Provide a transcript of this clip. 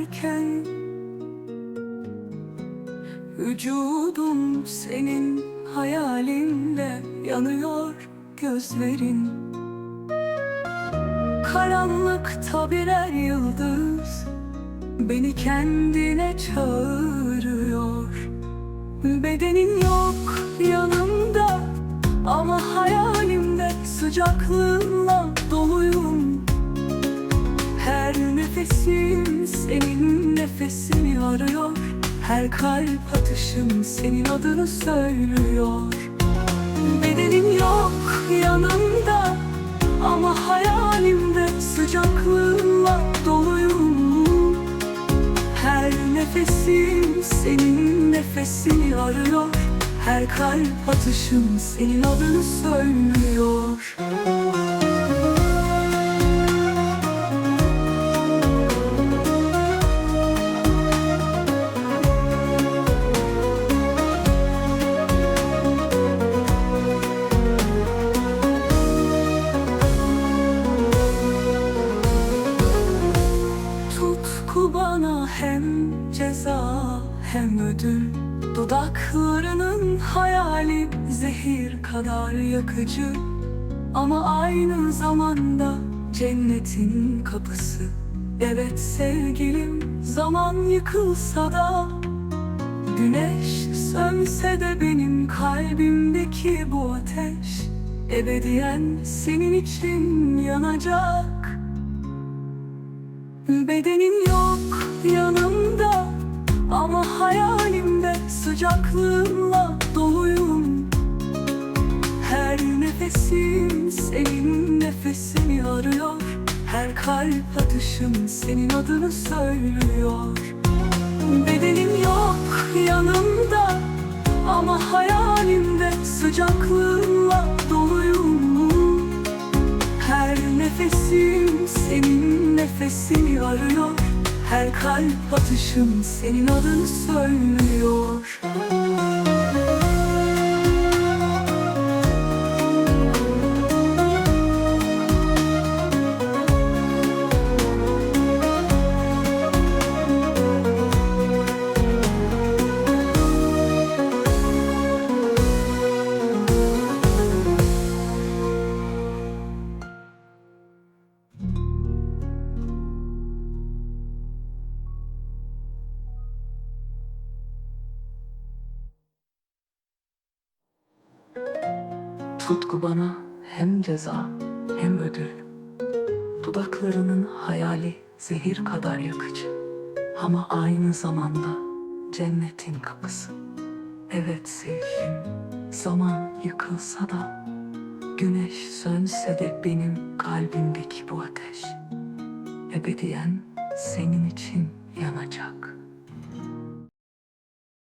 giderken Vücudum senin hayalinde yanıyor gözlerin. Karanlıkta birer yıldız beni kendine çağırıyor. Bedenin yok yanımda ama hayalimde sıcaklığınla doluyum. Her nefesim senin nefesini arıyor Her kalp atışım senin adını söylüyor. Bedenin yok yanımda Ama hayalimde sıcaklığınla doluyum. Her nefesim senin nefesini arıyor. Her kalp atışım senin adını söylüyor ödül Dudaklarının hayali zehir kadar yakıcı. Ama aynı zamanda cennetin kapısı. Evet sevgilim zaman yıkılsa da Güneş sönse de benim kalbimdeki bu ateş Ebediyen senin için yanacak. Bedenin yok yanımda Ama hayalimde sıcaklığınla doluyum. Her nefesim senin nefesini arıyor. Her kalp atışım senin adını söylüyor. Bedenin yok yanımda Ama hayalimde sıcaklığınla doluyum. Her nefesim senin nefesini arıyor Her kalp atışım senin adını söylüyor Tutku bana hem ceza hem ödül. Dudaklarının hayali zehir kadar yakıcı. Ama aynı zamanda cennetin kapısı. Evet sevgilim zaman yıkılsa da Güneş sönse de benim kalbimdeki bu ateş. Ebediyen senin için yanacak